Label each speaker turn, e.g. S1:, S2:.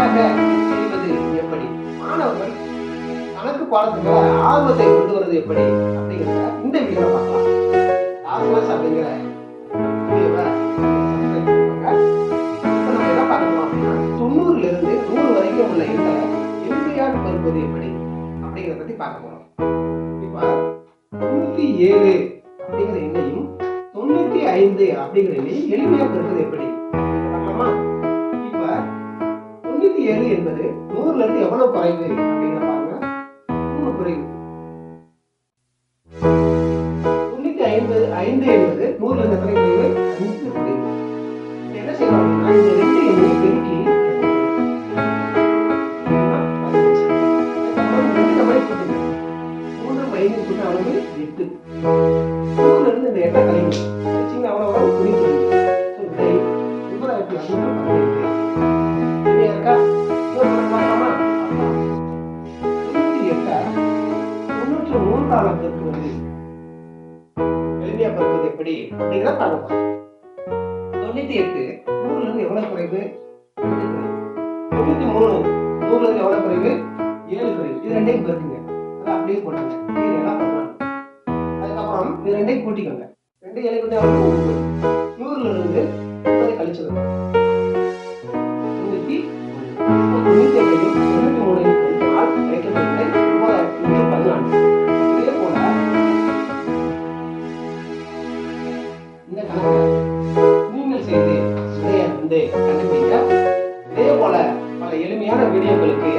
S1: சரியாக செய்வது எப்படி? மாணவர்கள் கணக்கு பாடத்துல ஆர்வத்தை கொண்டு வருவது எப்படி? அப்படிங்கிறத இந்த வீடியோ பார்க்கலாம். ஆர்வஸ் அப்படிங்கிற தொண்ணூறுல இருந்து நூறு வரைக்கும் உள்ள எண்ணை எம்ஜிஆர் எப்படி? அப்படிங்கிறத பற்றி பார்க்க போறோம். இப்போ தொண்ணூத்தி ஏழு அப்படிங்கிற எண்ணையும் தொண்ணூத்தி ஐந்து அப்படிங்கிற எண்ணையும் எளிமையாக பெறுவது எப்படி? தொண்ணூத்தி ஏழு என்பது நூறுல இருந்து எவ்வளவு குறைவு அப்படிங்கிற பாருங்க. மூணு குறைவு. தொண்ணூத்தி ஐம்பது ஐந்து என்பது நூறுல இருந்து எத்தனை குறைவு அஞ்சு குறைவு. என்ன அப்படின்னா இந்த ரெண்டு பெருக்கி மூன்று கூட்ட அளவு எட்டு. நூறுல இருந்து இந்த எட்டை கழிவு. வச்சிங்கன்னா அவ்வளோ வரும் குறிப்பு ஸோ தொண்ணூற்றி மூன்றால பெருக்குவது எளிமையா பெருக்குவது எப்படி அப்படிங்கிற பார்க்க தொண்ணூத்தி எட்டு நூறுல இருந்து எவ்வளவு குறைவு? தொண்ணூத்தி மூணு நூறுல இருந்து எவ்வளவு குறைவு? ஏழு குறைவு. இது ரெண்டையும் பெருக்குங்க. அதை அப்படியே போட்டுங்க இது எல்லாம் பண்ணலாம். அதுக்கப்புறம் இது ரெண்டையும் கூட்டிக்கோங்க. ரெண்டு ஏழு கூட்டி நூறுல இருந்து முப்பதை நீங்கள் செய்து இதை வந்து கண்டுபிடிக்க இதே போல பல எளிமையான வீடியோக்களுக்கு